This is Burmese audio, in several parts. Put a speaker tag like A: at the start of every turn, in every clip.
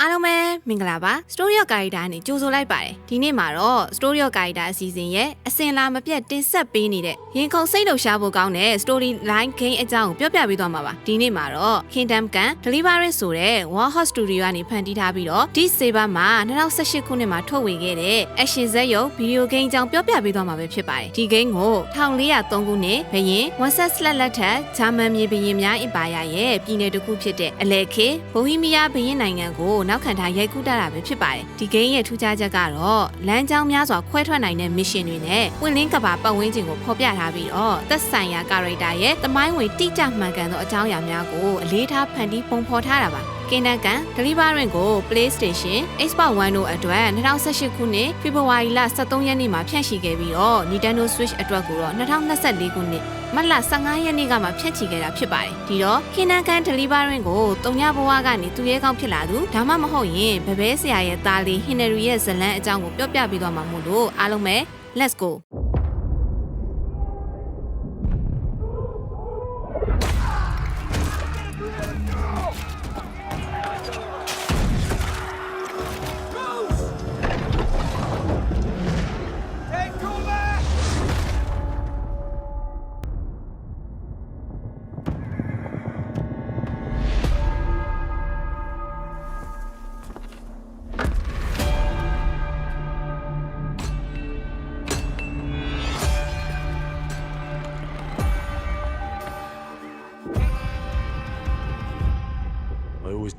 A: အားလုံးပဲမင်္ဂလာပါ Story of Character နဲ့ကြိုဆိုလိုက်ပါတယ်ဒီနေ့မှာတော့ Story of Character အစီအစဉ်ရဲ့အစင်လာမပြတ်တင်ဆက်ပေးနေတဲ့ရင်ခုန်စိတ်လှုပ်ရှားဖို့ကောင်းတဲ့ Story Line Game အကြောင်းကိုပြောပြပေးသွားမှာပါဒီနေ့မှာတော့ Kingdom Come Deliverance ဆိုတဲ့ Warhorse Studio ကနေဖန်တီးထားပြီးတော့ D Saber မှာ2018ခုနှစ်မှာထုတ်ဝေခဲ့တဲ့ Action ဇက်ရုပ် Video Game အကြောင်းပြောပြပေးသွားမှာပဲဖြစ်ပါတယ်ဒီ game ကို1403ခုနှစ်ဘရင် Wanset Slat လက်ထက်ဂျာမန်မြေဘရင်များအင်ပါယာရဲ့ပြည်နယ်တစ်ခုဖြစ်တဲ့အလဲခေဘိုဟီးမီးယားဘရင်နိုင်ငံကိုနောက်ခံထားရိုက်ကူးတာတာပဲဖြစ်ပါတယ်ဒီ game ရဲ့ထူးခြားချက်ကတော့လမ်းကြောင်းများစွာခွဲထွက်နိုင်တဲ့ mission တွေနဲ့ပွင့်လင်းကဘာပတ်ဝန်းကျင်ကိုဖော်ပြထားပြီးတော့သက်ဆိုင်ရာ character ရဲ့တမိုင်းဝင်တိကျမှန်ကန်သောအကြောင်းအရာများကိုအလေးထားဖန်တီးပုံဖော်ထားတာပါကင်းတန်ကန် Deliverance ကို PlayStation, Xbox One တို့အတွက်2018ခုနှစ်ဖေဖော်ဝါရီလ23ရက်နေ့မှာဖြန့်ချီခဲ့ပြီးတော့ Nintendo Switch အတွက်ကိုတော့2024ခုနှစ် မတ်လ15ရက်နေ့ကမှဖြန့်ချီခဲ့တာဖြစ်ပါတယ်ဒီတော့ကင်းတန်ကန် Deliverance ကိုတုံညဘဝကနေသူရဲကောင်းဖြစ်လာသူဒါမှမဟုတ်ရင်ဘဘဲဆရာရဲ့သားလေး Henry ရဲ့ဇလန်းအကြောင်းကိုပြောပြပေးသွားမှာမို့လို့အားလုံးပဲ Let's go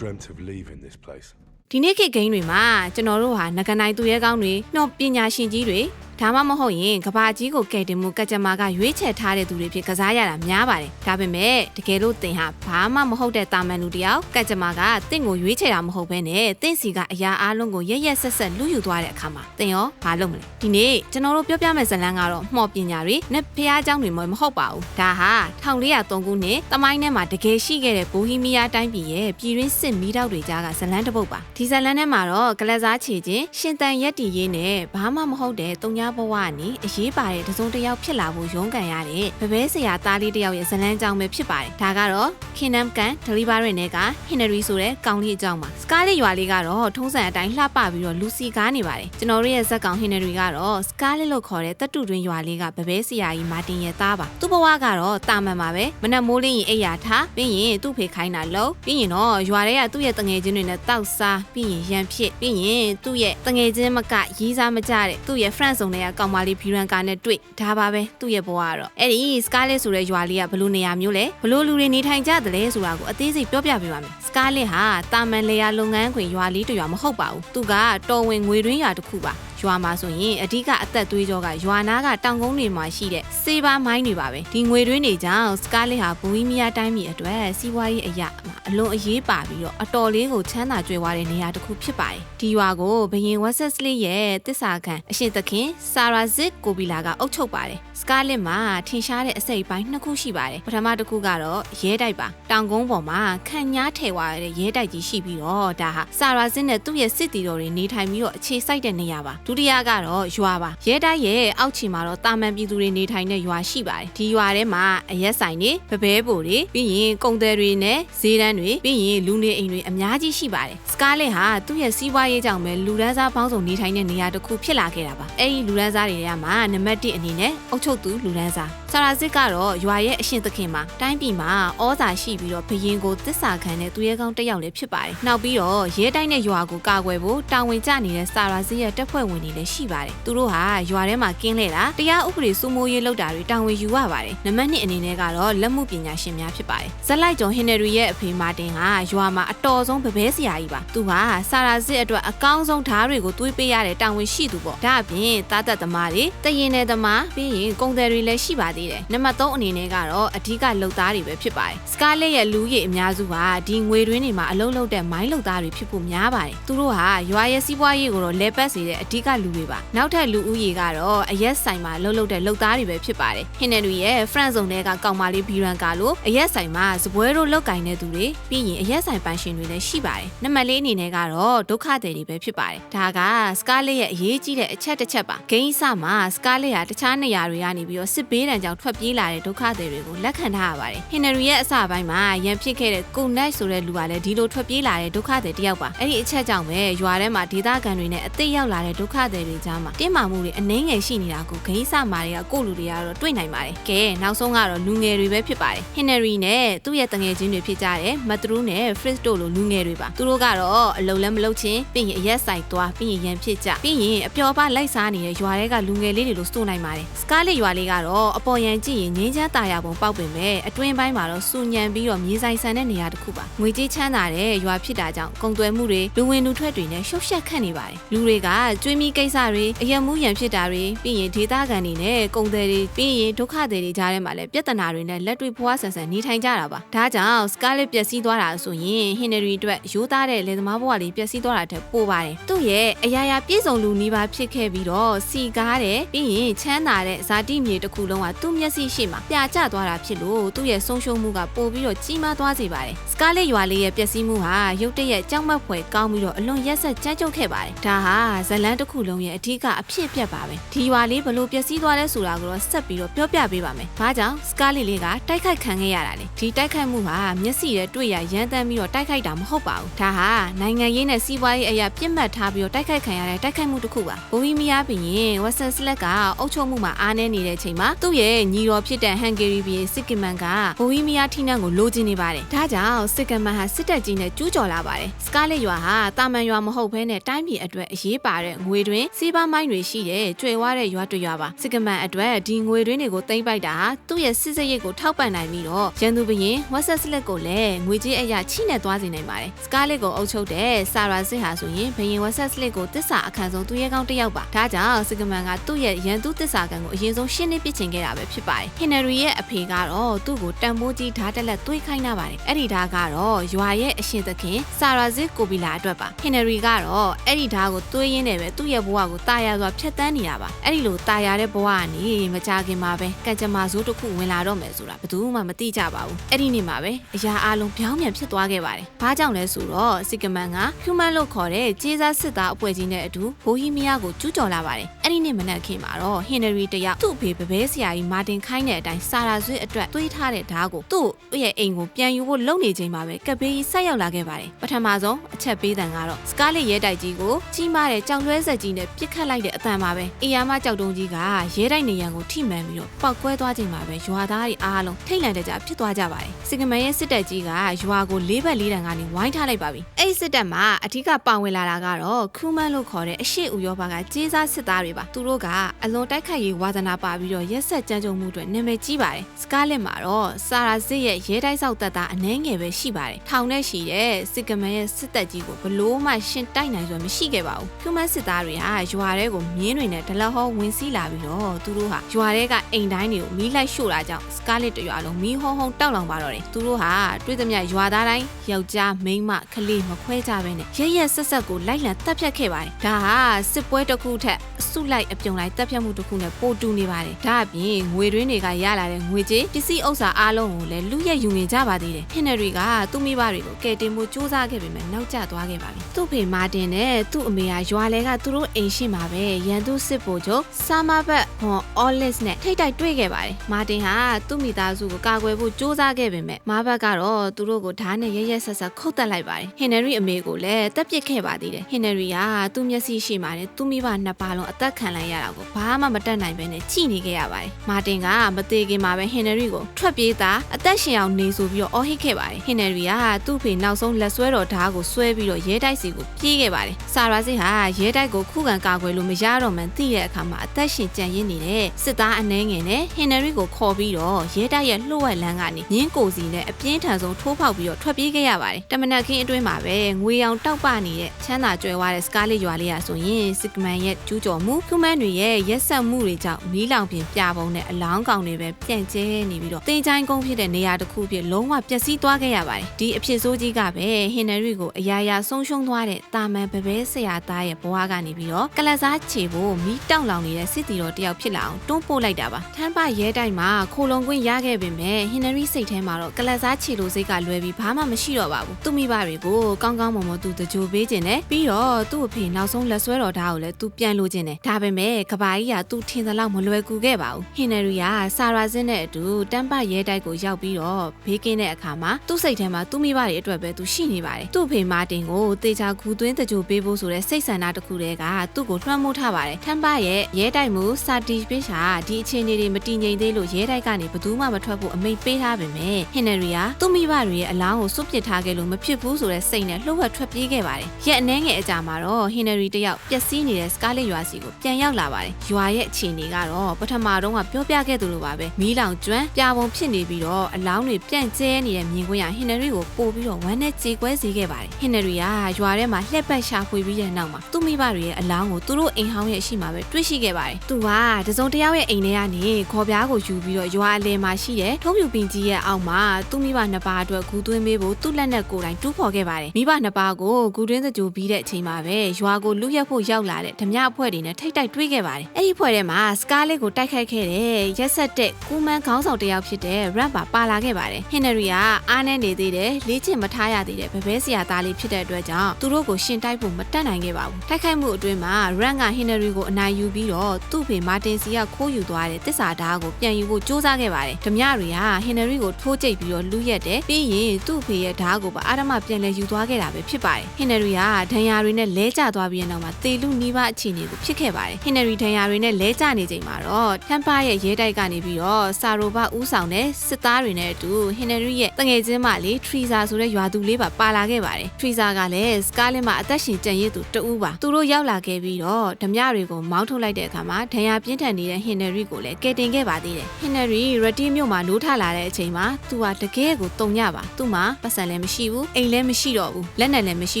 B: dreamt of leaving this place.
A: ဒီနေ့ခေတ်ဂိမ်းတွေမှာကျွန်တော်တို့ဟာငကနိုင်သူရဲကောင်းတွေနှော့ပညာရှင်ကြီးတွေ ဒါမှမဟုတ်ရင်ကဘာကြီးကိုကယ်တင်မှုကကြမ္မာကရွေးချယ်ထားတဲ့သူတွေဖြစ်ကစားရတာများပါတယ်ဒါပေမဲ့တကယ်လို့တင်ဟာဘာမှမဟုတ်တဲ့တာမန်လူတယောက်ကကြမ္မာကတင့်ကိုရွေးချယ်တာမဟုတ်ဘဲနဲ့တင့်စီကအရာအလုံးကိုရက်ရက်ဆက်ဆက်လူယူသွားတဲ့အခါမှာတင်ရောဘာလုပ်မလဲဒီနေ့ကျွန်တော်တို့ပြောပြမယ့်ဇာတ်လမ်းကတော့မှော်ပညာတွေနဲ့ဖះเจ้าတွေမဟုတ်ပါဘူးဒါဟာ1403ခုနှစ်တမိုင်းထဲမှာတကယ်ရှိခဲ့တဲ့ဘိုဟီးမီးယားတိုင်းပြည်ရဲ့ပြည်တွင်းစစ်မီးတောက်တွေကြားကဇာတ်လမ်းတစ်ပုဒ်ပါဒီဇာတ်လမ်းထဲမှာတော့ကလပ်စားချေခြင်းရှင်တန်ရက်တီရေးနဲ့ဘာမှမဟုတ်တဲ့တုံညာ ဘဝကနေအရေးပါတဲ့တစုံတစ်ယောက်ဖြစ်လာဖို့ရုန်းကန်ရတဲ့ဘဘဲဆရာသားလေးတစ်ယောက်ရဲ့ဇာတ်လမ်းကြောင်းပဲဖြစ်ပါတယ်ဒါကတော့ Kingdom Come Delivery နဲ့က Henry ဆိုတဲ့ကောင်လေးအကြောင်းပါ Scarlet ရွာလေးကတော့ထုံးစံအတိုင်းလှပပြီးတော့လူစီကားနေပါတယ်ကျွန်တော်တို့ရဲ့ဇက်ကောင် Henry ကတော့ Scarlet လို့ခေါ်တဲ့တတုတွင်းရွာလေးကဘဘဲဆရာကြီးမာတင်ရဲ့သားပါသူ့ဘဝကတော့တာမန်ပါပဲမနက်မိုးလင်းရင်အိယာထားပြီးရင်သူ့ဖေခိုင်းတာလို့ပြီးရင်တော့ရွာထဲကသူ့ရဲ့တငယ်ချင်းတွေနဲ့တောက်စားပြီးရင်ရန်ဖြစ်ပြီးရင်သူ့ရဲ့တငယ်ချင်းမကရီးစားမကြတဲ့သူ့ရဲ့ friend စုံတွေကကောင်မလေးဘီရန်ကာနဲ့တွေ့ဒါပါပဲသူ့ရဲ့ဘဝကတော့အဲ့ဒီ Scarlet ဆိုတဲ့ရွာလေးကဘလို့နေရာမျိုးလဲဘလို့လူတွေနေထိုင်ကြတယ်လဲဆိုတာကိုအသေးစိတ်ပြောပြပေးပါမယ် Scarlet ဟာတာမန်လေယာလုပ်ငန်းခွင်ရွာလေးတစ်ရွာမဟုတ်ပါဘူးသူကတော်ဝင်ငွေတွင်းရွာတစ်ခုပါရွာမှာဆိုရင်အဓိကအသက်သွေးကြောကရွာနာကတောင်ကုန်းတွေမှာရှိတဲ့စေဘာမိုင်းတွေပါပဲဒီငွေတွင်းတွေကြောင့်စကားလက်ဟာဘူဝီမီယာတိုင်းပြည်အတွက်စီးပွားရေးအရာမှာအလွန်အရေးပါပြီးတော့အတော်လေးကိုချမ်းသာကြွယ်ဝတဲ့နေရာတစ်ခုဖြစ်ပါတယ်ဒီရွာကိုဘရင်ဝက်ဆက်စလီရဲ့တစ္ဆာခံအရှင်သခင်ဆာရာဇစ်ကိုဘီလာကအုပ်ချုပ်ပါတယ်စကားလက်မှာထင်ရှားတဲ့အစိပ်ပိုင်းနှစ်ခုရှိပါတယ်ပထမတစ်ခုကတော့ရဲတိုက်ပါတောင်ကုန်းပေါ်မှာခန့်ညားထည့်သွားတဲ့ရဲတိုက်ကြီးရှိပြီးတော့ဒါဟာဆာရာဇစ်နဲ့သူ့ရဲ့စစ်တီတော်တွေနေထိုင်ပြီးတော့အခြေစိုက်တဲ့နေရာပါဒုတိယကတော့ရွာပါရဲတိုက်ရဲ့အောက်ခြေမှာတော့တာမန်ပြည်သူတွေနေထိုင်တဲ့ရွာရှိပါတယ်ဒီရွာထဲမှာအရက်ဆိုင်တွေပပဲပိုတွေပြီးရင်ကုန်သည်တွေနဲ့ဈေးတန်းတွေပြီးရင်လူနေအိမ်တွေအများကြီးရှိပါတယ်စကားလက်ဟာသူ့ရဲ့စီးပွားရေးကြောင့်ပဲလူဒန်းစားပေါင်းစုံနေထိုင်တဲ့နေရာတစ်ခုဖြစ်လာခဲ့တာပါအဲ့ဒီလူဒန်းစားတွေကမှနံပါတ်1အနေနဲ့အုပ်ချုပ်သူလူဒန်းစားဆာရာစစ်ကတော့ရွာရဲ့အရှင်သခင်မှာတိုင်းပြည်မှာဩဇာရှိပြီးတော့ဘရင်ကိုတစ္ဆာခံတဲ့သူရဲကောင်းတစ်ယောက်လည်းဖြစ်ပါတယ်နောက်ပြီးတော့ရဲတိုင်းတဲ့ရွာကိုကာကွယ်ဖို့တာဝန်ကျနေတဲ့ဆာရာစစ်ရဲ့တပ်ဖွဲ့ဝင်တွေလည်းရှိပါတယ်သူတို့ဟာရွာထဲမှာကင်းလဲတာတရားဥပဒေစိုးမိုးရေးလုပ်တာတွေတာဝန်ယူရပါတယ်နံပါတ်2အနေနဲ့ကတော့လက်မှုပညာရှင်များဖြစ်ပါတယ်ဇက်လိုက်ကျော်ဟင်နရီရဲ့အဖေမာတင်ကရွာမှာအတော်ဆုံးဗပဲဆရာကြီးပါသူဟာဆာရာစစ်အတွက်အကောင်းဆုံးဓာတ်တွေကိုတွေးပေးရတဲ့တာဝန်ရှိသူပေါ့ဒါအပြင်တားသက်သမားတွေတရင်နယ်သမားပြီးရင်ကုန်သည်တွေလည်းရှိပါသေးတယ်နံပါတ်3အနေနဲ့ကတော့အဓိကလုပ်သားတွေပဲဖြစ်ပါတယ်စကားလက်ရဲ့လူကြီးအများစုကဒီငွေတွင်းတွေမှာအလုပ်လုပ်တဲ့မိုင်းလုပ်သားတွေဖြစ်ဖို့များပါတယ်သူတို့ဟာရွာရဲ့စီးပွားရေးကိုတော့လဲပတ်စေတဲ့အဓိကလူတွေပါနောက်ထပ်လူဦးရေကတော့အရက်ဆိုင်မှာလှုပ်လှုပ်တဲ့လုပ်သားတွေပဲဖြစ်ပါတယ်ဟင်နယ်တွေရဲ့ friend zone တွေကကောင်မလေးဘီရန်ကာလို့အရက်ဆိုင်မှာစပွဲတို့လောက်ကင်တဲ့သူတွေပြီးရင်အရက်ဆိုင်ပိုင်ရှင်တွေလည်းရှိပါတယ်နံပါတ်၄အနေနဲ့ကတော့ဒုက္ခသည်တွေပဲဖြစ်ပါတယ်ဒါကစကားလက်ရဲ့အရေးကြီးတဲ့အချက်တစ်ချက်ပါဂိမ်းစမှာစကားလက်ဟာတခြားနေရာတွေကကနေပြီးတော့စစ်ဘေးဒဏ်ကြောင့်ထွက်ပြေးလာတဲ့ဒုက္ခသည်တွေကိုလက်ခံထားရပါတယ်ဟင်နရီရဲ့အစပိုင်းမှာရန်ဖြစ်ခဲ့တဲ့ကိုနက်ဆိုတဲ့လူကလည်းဒီလိုထွက်ပြေးလာတဲ့ဒုက္ခသည်တစ်ယောက်ပါအဲ့ဒီအချက်ကြောင့်ပဲရွာထဲမှာဒေသခံတွေနဲ့အသိရောက်လာတဲ့ဒုက္ခသည်တွေကြားမှာတင်းမာမှုတွေအနှဲငယ်ရှိနေတာကိုဂိမ်းစမာတွေကကိုလူတွေကတော့တွေ့နိုင်ပါတယ်ကဲနောက်ဆုံးကတော့လူငယ်တွေပဲဖြစ်ပါတယ်ဟင်နရီနဲ့သူ့ရဲ့တငယ်ချင်းတွေဖြစ်ကြတဲ့မတ်ထရူးနဲ့ဖရစ်တို့လိုလူငယ်တွေပါသူတို့ကတော့အလုံးလည်းမလုံးချင်းပြီးရင်အရက်ဆိုင်သွားပြီးရင်ရန်ဖြစ်ကြပြီးရင်အပျော်ပါလိုက်စားနေတဲ့ရွာတွေကလူငယ်လေးတွေလိုစိုးနိုင်ပါတယ်စကားလက်ရွာလေးကတော့အပေါ်ရန်ကြည့်ရင်ငင်းချမ်းตาရပုံပေါက်ပင်ပဲအတွင်းပိုင်းမှာတော့စူညံပြီးတော့မြေဆိုင်ဆန်တဲ့နေရာတစ်ခုပါငွေကြေးချမ်းသာတဲ့ရွာဖြစ်တာကြောင့်ကုန်သွယ်မှုတွေလူဝင်လူထွက်တွေနဲ့ရှုပ်ရှက်ခတ်နေပါတယ်လူတွေကကျွေးမိကိစ္စတွေအယက်မှုရန်ဖြစ်တာတွေပြီးရင်ဒေသခံတွေနဲ့ကုန်သည်တွေပြီးရင်ဒုက္ခသည်တွေကြားထဲမှာလည်းပြဿနာတွေနဲ့လက်တွေ့ဖွားဆန်ဆန်နေထိုင်ကြတာပါဒါကြောင့်စကားလက်ပျက်စီးသွားတာဆိုရင်ဟင်နရီအတွက်ရိုးသားတဲ့လယ်သမားဘဝလေးပျက်စီးသွားတာတဲ့ပိုပါတယ်သူ့ရဲ့အရာရာပြည့်စုံလူနီးပါးဖြစ်ခဲ့ပြီးတော့စီကားတဲ့ပြီးရင်ချမ်းသာတဲ့ဇာတိမြေတစ်ခုလုံးကသူ့မျက်စိရှိမှပြကျသွားတာဖြစ်လို့သူ့ရဲ့ဆုံးရှုံးမှုကပိုပြီးတော့ကြီးမားသွားစေပါတယ်စကားလက်ရွာလေးရဲ့ပျက်စီးမှုဟာရုတ်တရက်ကြောက်မက်ဖွယ်ကောင်းပြီးတော့အလွန်ရက်ဆက်ကြမ်းကြုတ်ခဲ့ပါတယ်ဒါဟာဇလန်းတစ်ခုလုံးရဲ့အထူးကအဖြစ်အပျက်ပါပဲဒီရွာလေးဘလို့ပျက်စီးသွားလဲဆိုတာကိုတော့ဆက်ပြီးတော့ပြောပြပေးပါမယ်ဘာကြောင့်စကားလက်လေးကတိုက်ခိုက်ခံခဲ့ရတာလေဒီတိုက်ခိုက်မှုဟာမျက်စိရဲ့တွေ့ရရမ်းတမ်းပြီးတော့တိုက်ခိုက်တာမဟုတ်ပါဘူးဒါဟာနိုင်ငံရေးနဲ့စီးပွားရေးအရာပြစ်မှတ်ထားပြီးတော့တိုက်ခိုက်ခံရတဲ့တိုက်ခိုက်မှုတစ်ခုပါဘိုဟီးမီးယားဘီရင်ဝက်ဆန်စလက်ကအုပ်ချုပ်မှုမှာအားနည်းနေတဲ့အချိန်မှာသူ့ရဲ့ညီတော်ဖြစ်တဲ့ဟန်ဂေရီဘီစစ်ကမန်ကဘိုဟီးမီးယားထိနှံကိုလိုချင်နေပါတယ်။ဒါကြောင့်စစ်ကမန်ဟာစစ်တပ်ကြီးနဲ့ကျူးကျော်လာပါတယ်။စကားလက်ရွာဟာတာမန်ရွာမဟုတ်ဘဲနဲ့တိုင်းပြည်အတွက်အရေးပါတဲ့ငွေတွင်စီးပါမိုင်းတွေရှိတဲ့ကျွေဝါတဲ့ရွာတစ်ရွာပါ။စစ်ကမန်အတွက်ဒီငွေတွင်တွေကိုသိမ့်ပိုက်တာဟာသူ့ရဲ့စစ်စရိတ်ကိုထောက်ပံ့နိုင်ပြီးတော့ရန်သူဘရင်ဝက်ဆက်စလက်ကိုလည်းငွေကြေးအရာချိနဲ့သွားစေနိုင်ပါတယ်။စကားလက်ကိုအုပ်ချုပ်တဲ့ဆာရာစစ်ဟာဆိုရင်ဘရင်ဝက်ဆက်စလက်ကိုတစ္ဆာအခန့်ဆုံးသူရဲကောင်းတစ်ယောက်ပါ။ဒါကြောင့်စစ်ကမန်ကသူ့ရဲ့ရန်သူတစ္ဆာကန်ကိုအရင်ဆုံးရှင်းနေပြစ်ချင်ခဲ့တာပဲဖြစ်ပါတယ်။ဟင်နရီရဲ့အဖေကတော့သူ့ကိုတန်ဖိုးကြီးဓာတ်တက်လက်သွေးခိုင်းတာပါတယ်။အဲ့ဒီဓာတ်ကတော့ရွာရဲ့အရှင်သခင်ဆာရာဇစ်ကိုဘီလာအတွက်ပါ။ဟင်နရီကတော့အဲ့ဒီဓာတ်ကိုသွေးရင်းနဲ့ပဲသူ့ရဲ့ဘဝကိုတာယာစွာဖျက်ဆီးနေတာပါ။အဲ့ဒီလိုတာယာတဲ့ဘဝကနေမကြခင်မှာပဲကံကြမ္မာဆိုးတစ်ခုဝင်လာတော့မယ်ဆိုတာဘယ်သူမှမသိကြပါဘူး။အဲ့ဒီနေ့မှာပဲအရာအလုံးပြောင်းပြန်ဖြစ်သွားခဲ့ပါတယ်။ဘာကြောင့်လဲဆိုတော့စစ်ကမန်ကဟျူမန်လို့ခေါ်တဲ့ကြေးစားစစ်သားအဖွဲ့ကြီးနဲ့အတူဘိုဟီးမီးယားကိုကျူးကျော်လာပါတယ်။အဲ့ဒီနေ့မနက်ခင်းမှာတော့ဟင်နရီတယောက်သူ့အဖေပပဲဆရာကြီးမာတင်ခိုင်းတဲ့အတိုင်းဆာရာဇွစ်အတွက်တွေးထားတဲ့ဓာတ်ကိုသူ့ရဲ့အိမ်ကိုပြန်ယူဖို့လုပ်နေချိန်မှာပဲကပ်ဘေးကြီးဆက်ရောက်လာခဲ့ပါတယ်။ပထမဆုံးအချက်ပေးတန်ကတော့စကားလက်ရဲတိုက်ကြီးကိုကြီးမားတဲ့ကြောင်လွဲဆက်ကြီးနဲ့ပြစ်ခတ်လိုက်တဲ့အတန်ပါပဲ။အေယာမကြောက်တုံးကြီးကရဲတိုက်နေရန်ကိုထိမှန်ပြီးတော့ပောက်ကွဲသွားချိန်မှာပဲရွာသားတွေအားလုံးထိတ်လန့်တကြဖြစ်သွားကြပါတယ်။စင်ကမန်ရဲ့စစ်တပ်ကြီးကရွာကိုလေးဘက်လေးတန်ကနေဝိုင်းထားလိုက်ပါပြီ။အဲ့ဒီစစ်တပ်မှာအထူးကပါဝင်လာတာကတော့ခူးမန်လို့ခေါ်တဲ့အရှိဥရောပကကြေးစားစစ်သားတွေပါ။သူတို့ကအလွန်တိုက်ခိုက်ရေးဝါသနာပါပြီးတော့ရက်ဆက်ကြမ်းကြုတ်မှုတွေနာမည်ကြီးပါတယ်။စကားလက်မှာတော့ဆာရာစစ်ရဲ့ရဲတိုက်ဆောက်တပ်သားအနှဲငယ်ပဲရှိပါတယ်။ထောင်နဲ့ရှိတဲ့စစ်ကမန်ရဲ့စစ်တပ်ကြီးကိုဘလို့မှရှင်းတိုက်နိုင်စွာမရှိခဲ့ပါဘူး။ခူးမန်စစ်သားတွေဟာရွာထဲကိုမြင်းတွေနဲ့ဒလဟောဝင်စီးလာပြီးတော့သူတို့ဟာရွာထဲကအိမ်တိုင်းတွေကိုမီးလိုက်ရှို့တာကြောင့်စကားလက်တရွာလုံးမီးဟုံးဟုံးတောက်လောင်ပါတော့တယ်။သူတို့ဟာတွေ့သမျှရွာသားတိုင်းယောက်ျားမိန်းမကလေးမခွဲကြဘဲနဲ့ရဲရဲဆက်ဆက်ကိုလိုက်လံတပ်ဖြတ်ခဲ့ပါတယ်။ဒါဟာစစ်ပွဲတစ်ခုထက်အ စုလိုက်အပြုံလိုက်တပ်ဖြတ်မှုတစ်ခုနဲ့ပိုတူနေပါတယ်။ဒါအပြင်ငွေတွင်းတွေကရလာတဲ့ငွေကြေးပစ္စည်းဥစ္စာအားလုံးကိုလည်းလူရက်ယူနေကြပါသေးတယ်။ဟင်နရီကသူ့မိဘတွေကိုကယ်တင်ဖို့စူးစမ်းခဲ့ပေမဲ့နောက်ကျသွားခဲ့ပါပြီ။သူ့ဖေမာတင်နဲ့သူ့အမေကရွာလဲကသူတို့အိမ်ရှိမှာပဲရန်သူစစ်ဗိုလ်ချုပ်ဆာမာဘတ်ဟွန်အော်လစ်နဲ့ထိတ်တိုက်တွေ့ခဲ့ပါတယ်။မာတင်ဟာသူ့မိသားစုကိုကာကွယ်ဖို့စူးစမ်းခဲ့ပေမဲ့မာဘတ်ကတော့သူတို့ကိုဓာတ်နဲ့ရဲရဲဆက်ဆက်ခုတ်တက်လိုက်ပါတယ်။ဟင်နရီအမေကိုလည်းတက်ပစ်ခဲ့ပါသေးတယ်။ဟင်နရီကသူ့မျက်စိရှိမှနဲ့သူ့မိဘနှစ်ပါးလုံးအသက်ခံလိုက်ရတာကိုဘာမှမတတ်နိုင်ပဲနဲ့ကြည်နေခဲ့ရပါတယ်။မာတင်ကမသေးခင်မှာပဲဟင်နရီကိုထွက်ပြေးတာအသက်ရှင်အောင်နေဆိုပြီးတော့အော်ဟစ်ခဲ့ပါတယ်။ဟင်နရီကသူ့ဖေနောက်ဆုံးလက်ဆွဲတော်ဓာတ်ကိုဆွဲပြီးတော့ရဲတိုက်စီကိုပြေးခဲ့ပါတယ်။ဆာရာစစ်ဟာရဲတိုက်ကိုခုခံကာကွယ်လို့မရတော့မှန်းသိတဲ့အခါမှာအသက်ရှင်ကြံရင်းနေတဲ့စစ်သားအနှဲငယ်နဲ့ဟင်နရီကိုခေါ်ပြီးတော့ရဲတိုက်ရဲ့လှုပ်ဝက်လန်းကနေမြင်းကိုစီနဲ့အပြင်းထန်ဆုံးထိုးဖောက်ပြီးတော့ထွက်ပြေးခဲ့ရပါတယ်။တမနက်ခင်းအတွင်းမှာပဲငွေရောင်တောက်ပနေတဲ့ချမ်းသာကြွယ်ဝတဲ့စကားလေးရွာလေးရဆိုရင်စစ်ကမန်ရဲ့ကျူးကျော်မှုခူမန်တွေရဲ့ရက်ဆက်မှုတွေကြောင့်မီးလောင်ပြင်ပြပုံနဲ့အလောင်းကောင်တွေပဲပြန့်ကျဲနေပြီးတော့တင်ချိုင်းကုန်းဖြစ်တဲ့နေရာတစ်ခုဖြစ်လုံးဝပျက်စီးသွားခဲ့ရပါတယ်။ဒီအဖြစ်ဆိုးကြီးကပဲဟင်နရီကိုအရာရာဆုံးရှုံးသွားတဲ့တာမန်ပပဲဆရာသားရဲ့ဘဝကနေပြီးတော့ကလစားချေဖို့မီးတောက်လောင်နေတဲ့စစ်တီတော်တယောက်ဖြစ်လာအောင်တွန်းပို့လိုက်တာပါ။ထမ်းပရဲတိုက်မှာခိုလုံခွင့်ရခဲ့ပေမဲ့ဟင်နရီစိတ်ထဲမှာတော့ကလစားချေလိုစိတ်ကလွဲပြီးဘာမှမရှိတော့ပါဘူး။သူ့မိဘတွေကိုကောင်းကောင်းမွန်မွန်သူတကြိုပေးခြင်းနဲ့ပြီးတော့သူ့အဖေနောက်ဆုံးလက်ဆွဲတော်ဓာတ်ကိုလည်းသူပြန်လိုခြင်းနဲ့ဒါပေမဲ့ကဘာကြီးကသူ့ထင်သလောက်မလွယ်ကူခဲ့ပါဘူးဟင်နရီကဆာရာဇင်းနဲ့အတူတမ်ပရဲတိုက်ကိုရောက်ပြီးတော့ဘေးကင်းတဲ့အခါမှာသူ့စိတ်ထဲမှာသူ့မိဘတွေအတွက်ပဲသူရှိနေပါတယ်သူ့ဖေမာတင်ကိုတေချာဂူသွင်းတကြိုပေးဖို့ဆိုတဲ့စိတ်ဆန္ဒတစ်ခုတည်းကသူ့ကိုလွှမ်းမိုးထားပါတယ်တမ်ပရဲ့ရဲတိုက်မှုစာတီပစ်ရှာဒီအခြေအနေတွေမတည်ငြိမ်သေးလို့ရဲတိုက်ကနေဘယ်သူမှမထွက်ဖို့အမိန့်ပေးထားပေမဲ့ဟင်နရီကသူ့မိဘတွေရဲ့အလောင်းကိုစွန့်ပစ်ထားခဲ့လို့မဖြစ်ဘူးဆိုတဲ့စိတ်နဲ့လှုပ်ဝက်ထွက်ပြေးခဲ့ပါတယ်ရက်အနှဲငယ်အကြာမှာတော့ဟင်နရီတယောက်ပျက်စီးနေတဲ့စကားလက်ရွာစီကိုပြန်ရောက်လာပါတယ်ရွာရဲ့အခြေအနေကတော့ပထမတော့ကပြောပြခဲ့သူလိုပါပဲမီးလောင်ကျွမ်းပြာပုံဖြစ်နေပြီးတော့အလောင်းတွေပြန့်ကျဲနေတဲ့မြင်ကွင်းရဟင်နရီကိုပို့ပြီးတော့ဝမ်းနဲ့ကြေကွဲစေခဲ့ပါတယ်ဟင်နရီကရွာထဲမှာလှက်ပတ်ရှာဖွေပြီးတဲ့နောက်မှာသူ့မိဘတွေရဲ့အလောင်းကိုသူတို့အိမ်ဟောင်းရဲ့အရှိမှာပဲတွေ့ရှိခဲ့ပါတယ်သူကတစုံတစ်ယောက်ရဲ့အိမ်ထဲကနေခေါ်ပြားကိုယူပြီးတော့ရွာအလယ်မှာရှိတဲ့ထုံးပြူပင်ကြီးရဲ့အောက်မှာသူ့မိဘနှစ်ပါးအတွက်ဂူသွင်းပေးဖို့သူ့လက်နဲ့ကိုယ်တိုင်တူးဖော်ခဲ့ပါတယ်မိဘနှစ်ပါးကိုဂူတွင်းစကြိုပြီးတဲ့အချိန်မှာပဲရွာကိုလူရက်ဖို့ရောက်လာတဲ့ဓမြအဖွဲ့တွေနဲ့ထိတ်တိုက်တွေ့ခဲ့ပါတယ်အဲ့ဒီအဖွဲ့ထဲမှာစကားလေးကိုတိုက်ခိုက်ခဲ့တဲ့ရက်ဆက်တဲ့ကူမန်ခေါင်းဆောင်တစ်ယောက်ဖြစ်တဲ့ရတ်ပါပါလာခဲ့ပါတယ်ဟင်နရီကအားနဲ့နေသေးတယ်လေ့ကျင့်မထားရသေးတဲ့ဗဘဲဆရာသားလေးဖြစ်တဲ့အတွက်ကြောင့်သူတို့ကိုရှင်တိုက်ဖို့မတက်နိုင်ခဲ့ပါဘူးတိုက်ခိုက်မှုအတွင်းမှာရန်ကဟင်နရီကိုအနိုင်ယူပြီးတော့သူ့ဖေမာတင်စီကခိုးယူသွားတဲ့တစ္ဆာဓာတ်ကိုပြန်ယူဖို့စ조사ခဲ့ပါတယ်ဓမြတွေကဟင်နရီကိုထိုးကျိတ်ပြီးတော့လူရက်တယ်ပြီးရင်သူ့ဖေရဲ့ဓာတ်ကိုပါအာရမပြန်လဲယူသွားခဲ့တာပဲဖြစ်ပါတယ်ဟင်နရီကဒဏ်ရာတွေနဲ့လဲကျသွားပြီးတဲ့နောက်မှာတေလူနီးပါးအခြေအနေကိုဖြစ်ခဲ့ပါတယ်ဟင်နရီဒဏ်ရာတွေနဲ့လဲကျနေချိန်မှာတော့ထမ်ပါရဲ့ရဲတိုက်ကနေပြီးတော့စာရိုဘဦးဆောင်တဲ့စစ်သားတွေနဲ့အတူဟင်နရီရဲ့တငယ်ချင်းမလေးထရီဇာဆိုတဲ့ရွာသူလေးပါပါလာခဲ့ပါတယ်ထရီဇာကလည်းစကားလင်းမှာအသက်ရှင်ကြံ့ရည်သူတဦးပါသူတို့ရောက်လာခဲ့ပြီးတော့ဓမြတွေကိုမောင်းထုတ်လိုက်တဲ့အခါမှာဒဏ်ရာပြင်းထန်နေတဲ့ဟင်နရီကိုလည်းကယ်တင်ခဲ့ပါသေးတယ်ဟင်နရီရတီမြို့မှာနိုးထလာတဲ့အချိန်မှာသူဟာတကယ်ကိုတုံညပါသူ့မှာပတ်စံလည်းမရှိဘူးအိမ်လည်းမရှိတော့ဘူးလက်နက်လည်းမရှိ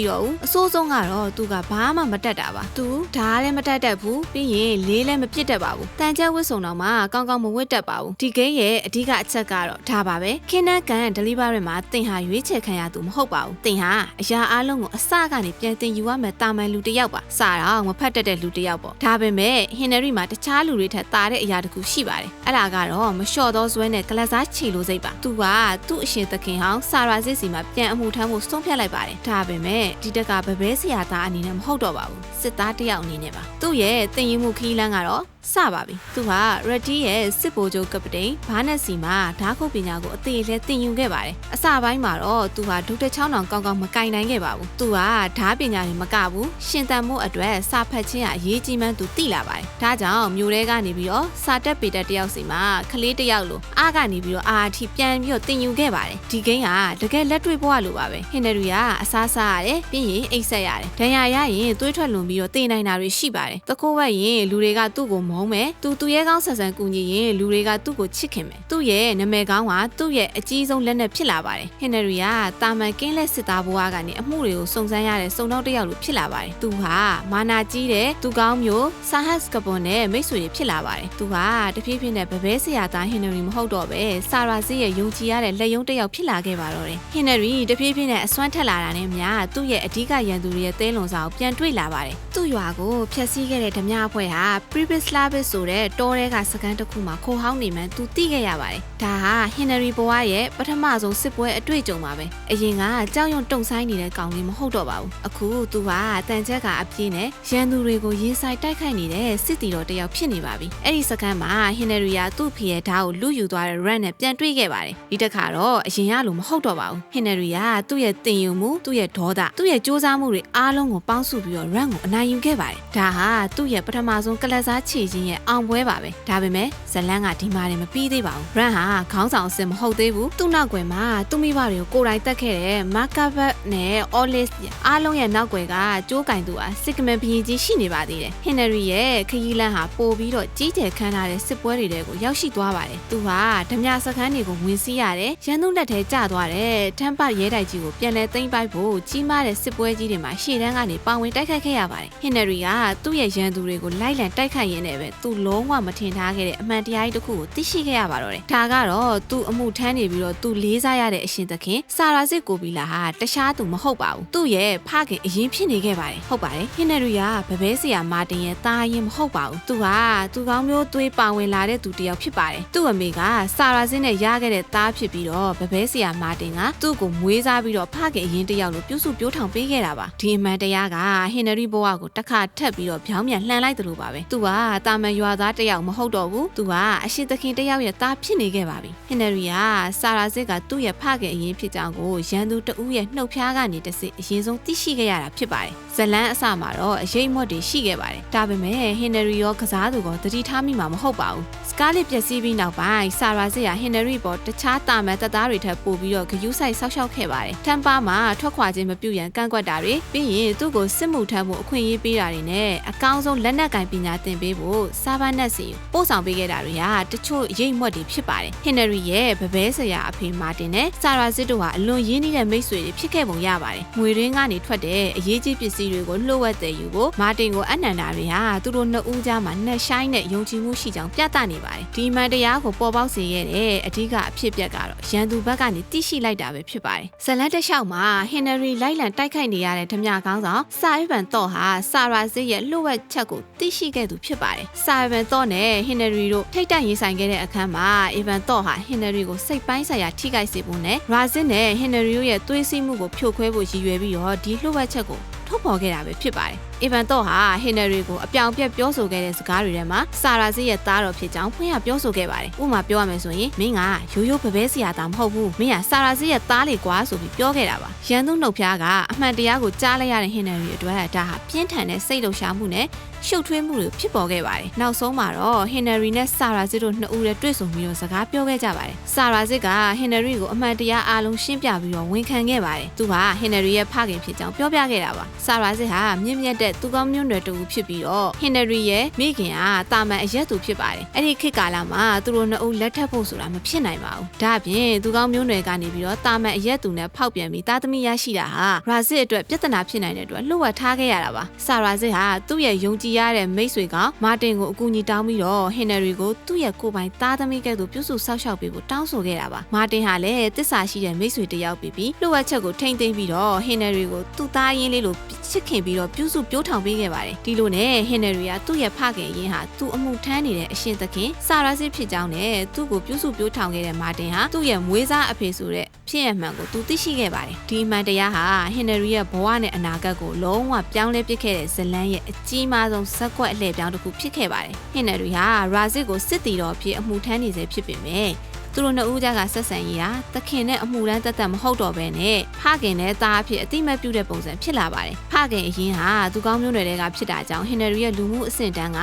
A: တော့ဘူးအဆိုးဆုံးကတော့သူကဘာမှမတက်တာပါသူဓာတ်လည်းမတက်တတ်ဘူးပြီးရင်လေးလည်းမပြစ်တတ်ပါဘူးတန်ကြက်ဝစ်စုံတော့မှကောင်းကောင်းမဝစ်တတ်ပါဘူးဒီဂိမ်းရဲ့အဓိကအချက်ကတော့ဒါပါပဲခင်းနှက်ကန် delivery မှာတင်ဟာရွေးချယ်ခံရသူမဟုတ်ပါဘူးတင်ဟာအရာအလုံးကိုအစကနေပြန်တင်ယူရမယ်တာမန်လူတစ်ယောက်ပါစတော့မဖတ်တတ်တဲ့လူတစ်ယောက်ပေါ့ဒါပေမဲ့ဟင်နရီမှာတခြားလူတွေထက်တာတဲ့အရာတစ်ခုရှိပါတယ်အဲ့ဒါကတော့မလျှော့သောဇွဲနဲ့ကလစားချီလိုစိတ်ပါသူကသူ့အရှင်သခင်ဟောင်းဆာရာစစ်စီမှာပြန်အမှုထမ်းဖို့ဆုံးဖြတ်လိုက်ပါတယ်ဒါပေမဲ့ဒီတက်ကဘဘဲဆရာသားအနေနဲ့မဟုတ်တော့ပါဘူးစစ်သားတစ်ယောက်အနေနဲ့ပါသူ့ရဲ့တင်ယူမှုခီးလန်းကတော့ စပါပြီသူဟာရက်တီရဲ့စစ်ဗိုလ်ချုပ်ကပတိန်ဘာနက်စီမှာဓာတ်ခုတ်ပညာကိုအသေးလဲသင်ယူခဲ့ပါတယ်အစပိုင်းမှာတော့သူဟာဒုတက်ချောင်းတောင်ကောင်းကောင်းမကင်နိုင်ခဲ့ပါဘူးသူဟာဓာတ်ပညာတွေမကဘူးရှင်သန်မှုအတွက်စာဖတ်ခြင်းကအရေးကြီးမှန်းသူသိလာပါတယ်ဒါကြောင့်မျိုးရဲကနေပြီးတော့စာတက်ပေတက်တယောက်စီမှာကလေးတယောက်လိုအားကနေပြီးတော့အာအထိပြန်ပြီးတော့သင်ယူခဲ့ပါတယ်ဒီဂိမ်းကတကယ်လက်တွေ့ဘဝလိုပါပဲဟင်နရီကအစားစားရတယ်ပြီးရင်အိတ်ဆက်ရတယ်ဒဏ်ရာရရင်သွေးထွက်လွန်ပြီးတော့တေးနိုင်တာတွေရှိပါတယ်တခိုးဝက်ရင်လူတွေကသူ့ကိုမုန်းမယ်သူသူရဲကောင်းဆန်ဆန်ကူညီရင်လူတွေကသူ့ကိုချစ်ခင်မယ်သူ့ရဲ့နာမည်ကောင်းကသူ့ရဲ့အကြီးဆုံးလက်နက်ဖြစ်လာပါတယ်ဟင်နရီကတာမန်ကင်းလက်စစ်သားဘဝကနေအမှုတွေကိုစုံစမ်းရတဲ့စုံတော့တစ်ယောက်လိုဖြစ်လာပါတယ်သူဟာမာနာကြီးတဲ့သူကောင်းမျိုးဆာဟတ်ကပွန်နဲ့မိတ်ဆွေတွေဖြစ်လာပါတယ်သူဟာတဖြည်းဖြည်းနဲ့ဗဘဲဆရာသားဟင်နရီမဟုတ်တော့ပဲဆာရာစီရဲ့ယုံကြည်ရတဲ့လက်ယုံတစ်ယောက်ဖြစ်လာခဲ့ပါတော့တယ်ဟင်နရီတဖြည်းဖြည်းနဲ့အစွမ်းထက်လာတာနဲ့မြာသူ့ရဲ့အဓိကရန်သူတွေရဲ့သဲလွန်စာကိုပြန်တွေ့လာပါတယ်သူ့ရွာကိုဖျက်ဆီးခဲ့တဲ့ဓမြအဖွဲ့ဟာ Previous Slavis ဆိုတဲ့တောထဲကစကန်တစ်ခုမှာခိုးဟောင်းနေမှန်းသူသိခဲ့ရပါတယ်ဒါဟာဟင်နရီဘဝရဲ့ပထမဆုံးစစ်ပွဲအတွေ့အကြုံပါပဲအရင်ကကြောက်ရွံ့တုန်ဆိုင်နေတဲ့ကောင်လေးမဟုတ်တော့ပါဘူးအခုသူဟာတန်ချက်ကအပြင်းနဲ့ရန်သူတွေကိုရင်ဆိုင်တိုက်ခိုက်နေတဲ့စစ်တီတော်တစ်ယောက်ဖြစ်နေပါပြီအဲ့ဒီစကန်မှာဟင်နရီယာသူ့ဖေရဲ့ဓာတ်ကိုလူယူသွားတဲ့ rat နဲ့ပြန်တွေ့ခဲ့ပါတယ်ဒီတစ်ခါတော့အရင်ကလိုမဟုတ်တော့ပါဘူးဟင်နရီယာသူ့ရဲ့တင်ယူမှုသူ့ရဲ့ဒေါသသူ့ရဲ့စူးစမ်းမှုတွေအားလုံးကိုပေါင်းစုပြီးတော့ rat ကိုအနိုင်ယူခဲ့ပါတယ်ဒါဟာသူ့ရဲ့ပထမဆုံးကလပ်စားခြေချင်းရဲ့အောင်ပွဲပါပဲဒါပေမဲ့ဇလန်းကဒီမှာနေမပြီးသေးပါဘူး rat ဟာခေါင်းဆောင်အစ်မဟုတ်သေးဘူးသူ့နောက်ွယ်မှာသူ့မိဘတွေကိုကိုယ်တိုင်တက်ခဲ့တဲ့မာကာဘတ်နဲ့အော်လစ်အားလုံးရဲ့နောက်ွယ်ကကျိုးကင်သူဟာစစ်ကမန်ဘရင်ကြီးရှိနေပါသေးတယ်ဟင်နရီရဲ့ခရီးလန်းဟာပို့ပြီးတော့ကြီးကျယ်ခမ်းထားတဲ့စစ်ပွဲတွေတဲကိုရောက်ရှိသွားပါတယ်သူဟာဓမြစခန်းတွေကိုဝင်စီးရတယ်ရန်သူလက်ထဲကျသွားတယ်တမ်ပတ်ရဲတိုက်ကြီးကိုပြန်လဲသိမ်းပိုက်ဖို့ကြီးမားတဲ့စစ်ပွဲကြီးတွေမှာရှေ့တန်းကနေပါဝင်တိုက်ခိုက်ခဲ့ရပါတယ်ဟင်နရီကသူ့ရဲ့ရန်သူတွေကိုလိုက်လံတိုက်ခိုက်ရင်းနဲ့လည်းပဲသူလုံးဝမထင်ထားခဲ့တဲ့အမှန်တရားကြီးတစ်ခုကိုသိရှိခဲ့ရပါတော့တယ်ဒါကတော့သူအမှုထမ်းနေပြီးတော့သူလေးစားရတဲ့အရှင်သခင်ဆာရာစစ်ကိုဘီလာဟာတခြားသူမဟုတ်ပါဘူးသူ့ရဲ့ဖခင်အရင်ဖြစ်နေခဲ့ပါတယ်ဟုတ်ပါတယ်ဟင်နရီကဗဘဲဆရာမာတင်ရဲ့သားရင်မဟုတ်ပါဘူးသူကသူကောင်းမျိုးသွေးပါဝင်လာတဲ့သူတစ်ယောက်ဖြစ်ပါတယ်သူ့အမေကဆာရာစစ်နဲ့ရခဲ့တဲ့သားဖြစ်ပြီးတော့ဗဘဲဆရာမာတင်ကသူ့ကိုမွေးစားပြီးတော့ဖခင်အရင်တစ်ယောက်လိုပြုစုပြောထောင်ပေးခဲ့တာပါဒီအမှန်တရားကဟင်နရီဘဝကိုတစ်ခါထပ်ပြီးတော့ပြောင်းပြန်လှန်လိုက်သလိုပါပဲသူကတာမန်ရွာသားတစ်ယောက်မဟုတ်တော့ဘူးသူကအရှိသခင်တစ်ယောက်ရဲ့သားဖြစ်နေခဲ့ပါပြီဟင်နရီကဆာရာစစ်ကသူ့ရဲ့ဖခင်အရင်ဖြစ်ကြောင်းကိုရန်သူတဦးရဲ့နှုတ်ဖျားကနေတစ်စစ်အရင်ဆုံးသိရှိခဲ့ရတာဖြစ်ပါတယ်ဇလန်းအစမှာတော့အရေးမွတ်တွေရှိခဲ့ပါတယ်ဒါပေမဲ့ဟင်နရီရောကစားသူကတတိထားမိမှာမဟုတ်ပါဘူးစ ကားလေးပျက်စီးပြီးနောက်ပိုင်းဆာရာစစ်ကဟင်နရီပေါ်တခြားတာမန်တပ်သားတွေထပ်ပို့ပြီးတော့ဂယူးဆိုင်ဆောက်ရှောက်ခဲ့ပါတယ်တမ်ပါမှာထွက်ခွာခြင်းမပြုရန်ကန့်ကွက်တာတွေပြီးရင်သူ့ကိုစစ်မှုထမ်းမှုအခွင့်အရေးပေးတာတွေနဲ့အကောင်းဆုံးလက်နက်ကင်ပညာသင်ပေးဖို့စာဘတ်နက်စီပို့ဆောင်ပေးခဲ့တာတွေဟာတချို့အရေးမွတ်တွေဖြစ်ပါတယ်ဟင်နရီရဲ့ဗဘဲဆရာအဖေမာတင်နဲ့ဆာရာစစ်တို့ဟာအလွန်ရင်းနှီးတဲ့မိတ်ဆွေတွေဖြစ်ခဲ့ပုံရပါတယ်ငွေရင်းကနေထွက်တဲ့အရေးကြီးပစ္စည်းတွေကိုလှုပ်ဝက်တဲ့ယူကိုမာတင်ကိုအနန္တာတွေဟာသူတို့နှစ်ဦးကြားမှာနှက်ဆိုင်တဲ့ယုံကြည်မှုရှိကြောင်းပြသနေပါတယ်ဒီမှန်တရားကိုပေါ်ပေါက်စေခဲ့တဲ့အဓိကအဖြစ်ပြက်ကတော့ရန်သူဘက်ကနေတိရှိလိုက်တာပဲဖြစ်ပါတယ်ဇလန်တစ်လျှောက်မှာဟင်နရီလိုက်လံတိုက်ခိုက်နေရတဲ့ဓမြကောင်းဆောင်စာအီဗန်တော့ဟာဆာရာစစ်ရဲ့လှုပ်ဝက်ချက်ကိုသိရှိခဲ့သူဖြစ်ပါတယ်ဆာအီဗန်တော့နဲ့ဟင်နရီတို့ထိတ်တန့်ရင်ဆိုင်ခဲ့တဲ့အခန်းမှာအီဗန်တော့ဟာဟင်နရီကိုစိတ်ပိုင်းဆိုင်ရာထိခိုက်စေဖို့နဲ့ရာဇစ်နဲ့ဟင်နရီတို့ရဲ့သွေးစည်းမှုကိုဖြိုခွဲဖို့ရည်ရွယ်ပြီးတော့ဒီလှုပ်ဝက်ချက်ကို ထုတ်ဖော်ခဲ့တာပဲဖြစ်ပါတယ်။အီဗန်တော့ဟာဟင်နရီကိုအပြောင်ပြက်ပြောဆိုခဲ့တဲ့စကားတွေထဲမှာဆာရာဇီရဲ့သားတော်ဖြစ်ကြောင်းဖွင့်ရပြောဆိုခဲ့ပါတယ်။ဥပမာပြောရမယ်ဆိုရင်မင်းကရိုးရိုးပပဲဆရာသားမဟုတ်ဘူး။မင်းကဆာရာဇီရဲ့သားလေကွာဆိုပြီးပြောခဲ့တာပါ။ရန်သူနှုတ်ဖျားကအမှန်တရားကိုကြားလိုက်ရတဲ့ဟင်နရီအတွက်ဒါဟာပြင်းထန်တဲ့စိတ်လှုပ်ရှားမှုနဲ့ ရှုပ်ထွေးမှုတွေဖြစ်ပေါ်ခဲ့ပါတယ်။နောက်ဆုံးမှာတော့ဟင်နရီနဲ့ဆာရာဇစ်တို့နှစ်ဦးရဲ့တွေ့ဆုံပြီးတော့စကားပြောခဲ့ကြပါတယ်။ဆာရာဇစ်ကဟင်နရီကိုအမှန်တရားအားလုံးရှင်းပြပြီးတော့ဝန်ခံခဲ့ပါတယ်။သူဟာဟင်နရီရဲ့ဖခင်ဖြစ်ကြောင်းပြောပြခဲ့တာပါ။ဆာရာဇစ်ဟာမြင့်မြတ်တဲ့သူကောင်းမျိုးနွယ်တူဖြစ်ပြီးတော့ဟင်နရီရဲ့မိခင်ကတာမန်အရက်သူဖြစ်ပါတယ်။အဲ့ဒီခေတ်ကာလမှာသူတို့နှစ်ဦးလက်ထပ်ဖို့ဆိုတာမဖြစ်နိုင်ပါဘူး။ဒါအပြင်သူကောင်းမျိုးနွယ်ကနေပြီးတော့တာမန်အရက်သူနဲ့ဖောက်ပြန်ပြီးသားသမီးရရှိတာဟာရာဇစ်အတွက်ပြဿနာဖြစ်နိုင်တဲ့အတွက်လှုပ်ဝက်ထားခဲ့ရတာပါ။ဆာရာဇစ်ဟာသူ့ရဲ့ယုံကြည်ရတဲ့မိတ်ဆွေကမာတင်ကိုအကူအညီတောင်းပြီးတော့ဟင်နရီကိုသူ့ရဲ့ကိုယ်ပိုင်သားသမီးကဲ့သို့ပြုစုဆောက်ရှောက်ပေးဖို့တောင်းဆိုခဲ့တာပါမာတင်ဟာလည်းတစ္ဆာရှိတဲ့မိတ်ဆွေတစ်ယောက်ပြီးပြီးလှုပ်ဝက်ချက်ကိုထိမ့်သိမ်းပြီးတော့ဟင်နရီကိုသူ့သားရင်းလေးလိုချစ်ခင်ပြီးတော့ပြုစုပြောထောင်ပေးခဲ့ပါတယ်ဒီလိုနဲ့ဟင်နရီကသူ့ရဲ့ဖခင်ရင်းဟာသူ့အမှုထမ်းနေတဲ့အရှင်သခင်ဆာရာစစ်ဖြစ်ကြောင်းနဲ့သူ့ကိုပြုစုပြောထောင်ခဲ့တဲ့မာတင်ဟာသူ့ရဲ့မွေးစားအဖေဆိုတဲ့ဖြစ်ရမှန်ကိုသူသိရှိခဲ့ပါတယ်ဒီမှန်တရားဟာဟင်နရီရဲ့ဘဝနဲ့အနာဂတ်ကိုလုံးဝပြောင်းလဲပစ်ခဲ့တဲ့ဇလန်းရဲ့အကြီးမားဆုံးဇက်ကွက်အလှည့်ပြောင်းတစ်ခုဖြစ်ခဲ့ပါတယ်ဟင်နရီဟာရာဇစ်ကိုစစ်တီတော်ဖြစ်အမှုထမ်းနေစေဖြစ်ပေမဲ့သူတို့နှစ်ဦးကြားကဆက်ဆံရေးဟာသခင်နဲ့အမှုရန်တက်တက်မဟုတ်တော့ဘဲနဲ့ဖခင်နဲ့သားအဖြစ်အတိမတ်ပြုတဲ့ပုံစံဖြစ်လာပါတယ်။ဖခင်အရင်ဟာသူကောင်းမျိုးနွယ်တွေကဖြစ်တာကြောင့်ဟင်နရီရဲ့လူမှုအဆင့်တန်းက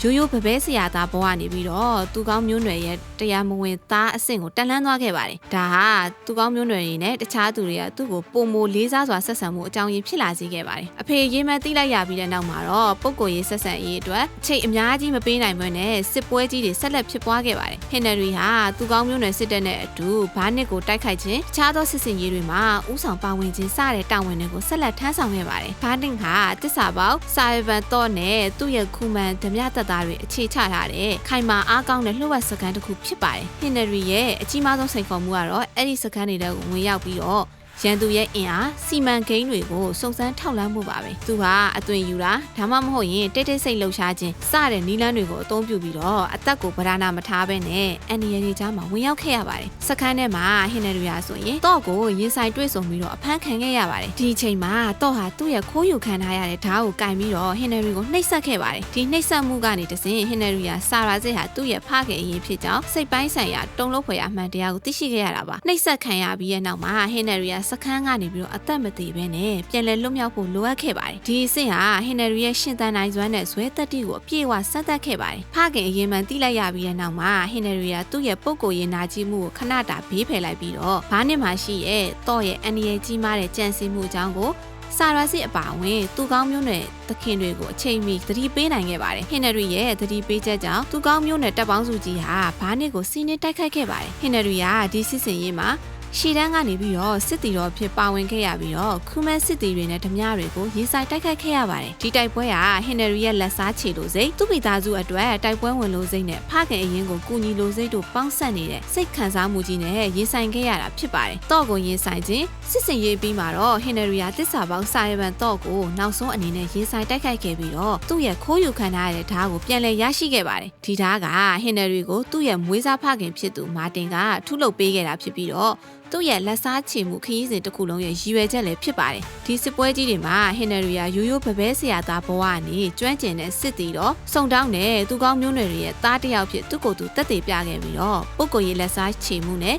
A: ရိုးရိုးပပဲဆရာသားဘဝနေပြီးတော့သူကောင်းမျိုးနွယ်ရဲ့တရားမဝင်သားအဆင့်ကိုတက်လှမ်းသွားခဲ့ပါတယ်။ဒါဟာသူကောင်းမျိုးနွယ်တွေနဲ့တခြားသူတွေကသူ့ကိုပုံမိုလေးစားစွာဆက်ဆံမှုအကြောင်းရင်းဖြစ်လာစေခဲ့ပါတယ်။အဖေရေးမှန်းသိလိုက်ရပြီးတဲ့နောက်မှာတော့ပုံကိုရေးဆက်ဆံရေးအတွက်အချိန်အများကြီးမပေးနိုင်ဘဲနဲ့စစ်ပွဲကြီးတွေဆက်လက်ဖြစ်ပွားခဲ့ပါတယ်။ဟင်နရီဟာသူကောင်းမျိုးနွယ်စစ်တပ်နဲ့အတူဘာနစ်ကိုတိုက်ခိုက်ခြင်းတခြားသောစစ်စင်ရေးတွေမှာဥဆောင်ပါဝင်ခြင်းစတဲ့တာဝန်တွေကိုဆက်လက်ထမ်းဆောင်ခဲ့ပါတယ်။ဘာနစ်ဟာတစ္ဆာပေါက်စာဗန်တော့နဲ့သူ့ရဲ့ခုမှန်ဓမြတပ်သားတွေအခြေချထားတဲ့ခိုင်မာအားကောင်းတဲ့လှုပ်ဝက်စကန်တစ်ခုဖြစ်ပါတယ်။ဟင်နရီရဲ့အကြီးမားဆုံးစိန်ခေါ်မှုကတော့အဲ့ဒီစကန်တွေတဲ့ကိုဝင်ရောက်ပြီးတော့ ရန်သူရဲ့အင်အားစီမံကိန်းတွေကိုစုံစမ်းထောက်လှမ်းမှုပါပဲသူဟာအသွင်ယူတာဒါမှမဟုတ်ရင်တိတ်တိတ်ဆိတ်လှုပ်ရှားခြင်းစတဲ့နီလန်းတွေကိုအသုံးပြုပြီးတော့အသက်ကိုဗဒနာမထားဘဲနဲ့အန်ဒီရရီကြားမှာဝင်ရောက်ခဲ့ရပါတယ်စခန်းထဲမှာဟင်နရီယာဆိုရင်တော့ကိုရင်ဆိုင်တွေ့ဆုံပြီးတော့အဖမ်းခံခဲ့ရပါတယ်ဒီအချိန်မှာတော့ဟာသူ့ရဲ့ခိုးယူခံထားရတဲ့ဓာတ်ကိုကင်ပြီးတော့ဟင်နရီကိုနှိပ်စက်ခဲ့ပါတယ်ဒီနှိပ်စက်မှုကနေတစဉ်ဟင်နရီယာစာရာစစ်ဟာသူ့ရဲ့ဖခင်အရင်ဖြစ်ကြောင်းစိတ်ပိုင်းဆိုင်ရာတုံ့လို့ဖွယ်အမှန်တရားကိုသိရှိခဲ့ရတာပါနှိပ်စက်ခံရပြီးရဲ့နောက်မှာဟင်နရီယာစခန်းကနေပြီးတော့အသက်မသေးဘဲနဲ့ပြန်လည်လွတ်မြောက်ဖို့လိုအပ်ခဲ့ပါတယ်ဒီအဆင့်ဟာဟင်နရီရဲ့ရှင်သန်နိုင်စွမ်းနဲ့ဇွဲတက်တီကိုအပြည့်အဝစက်သက်ခဲ့ပါတယ်ဖခင်အရင်မှန်တိလိုက်ရပြီးတဲ့နောက်မှာဟင်နရီယာသူ့ရဲ့ပုံကိုယ်ရင်နာကြီးမှုကိုခဏတာဘေးဖယ်လိုက်ပြီးတော့ဘားနှစ်မှာရှိရဲ့တော့ရဲ့အန်ဒီရဲ့ကြီးမားတဲ့ကြံစည်မှုအကြောင်းကိုစာရစစ်အပါအဝင်သူကောင်းမျိုးနဲ့သခင်တွေကိုအချိန်မီသတိပေးနိုင်ခဲ့ပါတယ်။ဟင်နရီရဲ့သတိပေးချက်ကြောင့်သူကောင်းမျိုးနဲ့တပ်ပေါင်းစုကြီးဟာဘားနစ်ကိုစီးနှင်းတိုက်ခိုက်ခဲ့ပါတယ်။ဟင်နရီကဒီစစ်စင်ရေးမှာ ရှီတန်းကနေပြီးတော့စစ်တီတော်ဖြစ်ပါဝင်ခဲ့ရပြီးတော့ခူမန်စစ်တီတွေနဲ့ဓမြတွေကိုရင်ဆိုင်တိုက်ခိုက်ခဲ့ရပါတယ်ဒီတိုက်ပွဲဟာဟင်နရီရဲ့လက်စားချေလိုစိတ်သူ့မိသားစုအတွက်တိုက်ပွဲဝင်လိုစိတ်နဲ့ဖခင်အရင်ကိုကူညီလိုစိတ်တို့ပေါင်းဆက်နေတဲ့စိတ်ခံစားမှုကြီးနဲ့ရင်ဆိုင်ခဲ့ရတာဖြစ်ပါတယ်တော့ကိုရင်ဆိုင်ခြင်းစစ်စင်ရေးပြီးမှာတော့ဟင်နရီယာတစ္ဆာပေါင်းစာရပန်တော့ကိုနောက်ဆုံးအနေနဲ့ရင်ဆိုင်တိုက်ခိုက်ခဲ့ပြီးတော့သူ့ရဲ့ခိုးယူခံထားရတဲ့ဓာတ်ကိုပြန်လည်ရရှိခဲ့ပါတယ်ဒီဓာတ်ကဟင်နရီကိုသူ့ရဲ့မွေးစားဖခင်ဖြစ်သူမာတင်ကထုလုပ်ပေးခဲ့တာဖြစ်ပြီးတော့ သူ့ရဲ့လက်စားချေမှုခရီးစဉ်တစ်ခုလုံးရဲ့ရည်ရွယ်ချက်လည်းဖြစ်ပါတယ်။ဒီစစ်ပွဲကြီးတွေမှာဟင်နရီယာရိုးရိုးပပဲဆရာသားဘဝကနေကျွမ်းကျင်တဲ့စစ်တီတော့စုံတောင်းတဲ့သူကောင်းမျိုးနွယ်တွေရဲ့သားတစ်ယောက်ဖြစ်သူ့ကိုယ်သူတက်တည်ပြခဲ့ပြီးတော့ပုဂ္ဂိုလ်ရေးလက်စားချေမှုနဲ့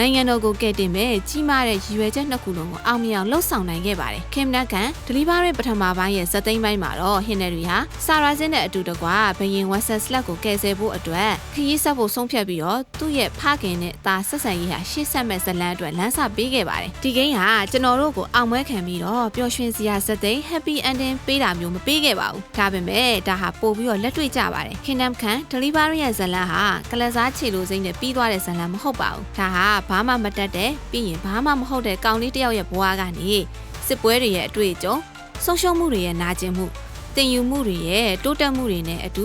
A: နိုင်ငံတော်ကိုကဲ့တင်မဲ့ကြီးမားတဲ့ရည်ရွယ်ချက်နှစ်ခုလုံးကိုအောင်မြင်အောင်လှုပ်ဆောင်နိုင်ခဲ့ပါတယ်။ခင်မနက်ကန်ဒလီဘာရဲ့ပထမပိုင်းရဲ့ဇက်သိမ်းပိုင်းမှာတော့ဟင်နရီဟာဆာရာဇင်းနဲ့အတူတကွဘယင်ဝက်ဆက်စလက်ကိုကယ်ဆယ်ဖို့အတွက်ခရီးဆက်ဖို့ဆုံးဖြတ်ပြီးတော့သူ့ရဲ့ဖခင်နဲ့သားဆက်ဆံရေးဟာရှေ့ဆက်မဲ့ဇလန်းအတွက်လမ်းစာပေးခဲ့ပါတယ်။ဒီဂိမ်းဟာကျွန်တော်တို့ကိုအောင်ပွဲခံပြီးတော့ပျော်ရွှင်စရာဇက်သိမ်း happy ending ပေးတာမျိုးမပေးခဲ့ပါဘူး။ဒါပေမဲ့ဒါဟာပို့ပြီးတော့လက်တွေ့ကြပါတယ်။ Kingdom ခန်ဒလီဘာရဲ့ဇလန်းဟာကလစားချေလိုစိမ့်နဲ့ပြီးသွားတဲ့ဇလန်းမဟုတ်ပါဘူး။ဒါဟာဘာမှမတတ်တဲ့ပြီးရင်ဘာမှမဟုတ်တဲ့ကောင်လေးတစ်ယောက်ရဲ့ဘဝကနေစစ်ပွဲတွေရဲ့အတွေ့အကြုံဆုံးရှုံးမှုတွေရဲ့နာကျင်မှုတင်ယူမှုတွေရဲ့တိုးတက်မှုတွေနဲ့အတူ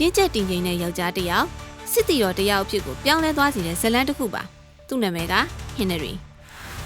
A: ရင့်ကျက်တည်ငြိမ်တဲ့ယောက်ျားတစ်ယောက်စစ်တီတော်တစ်ယောက်အဖြစ်ကိုပြောင်းလဲသွားစေတဲ့ဇလန်းတစ်ခုပါသူ့နာမည်ကဟင်နရီ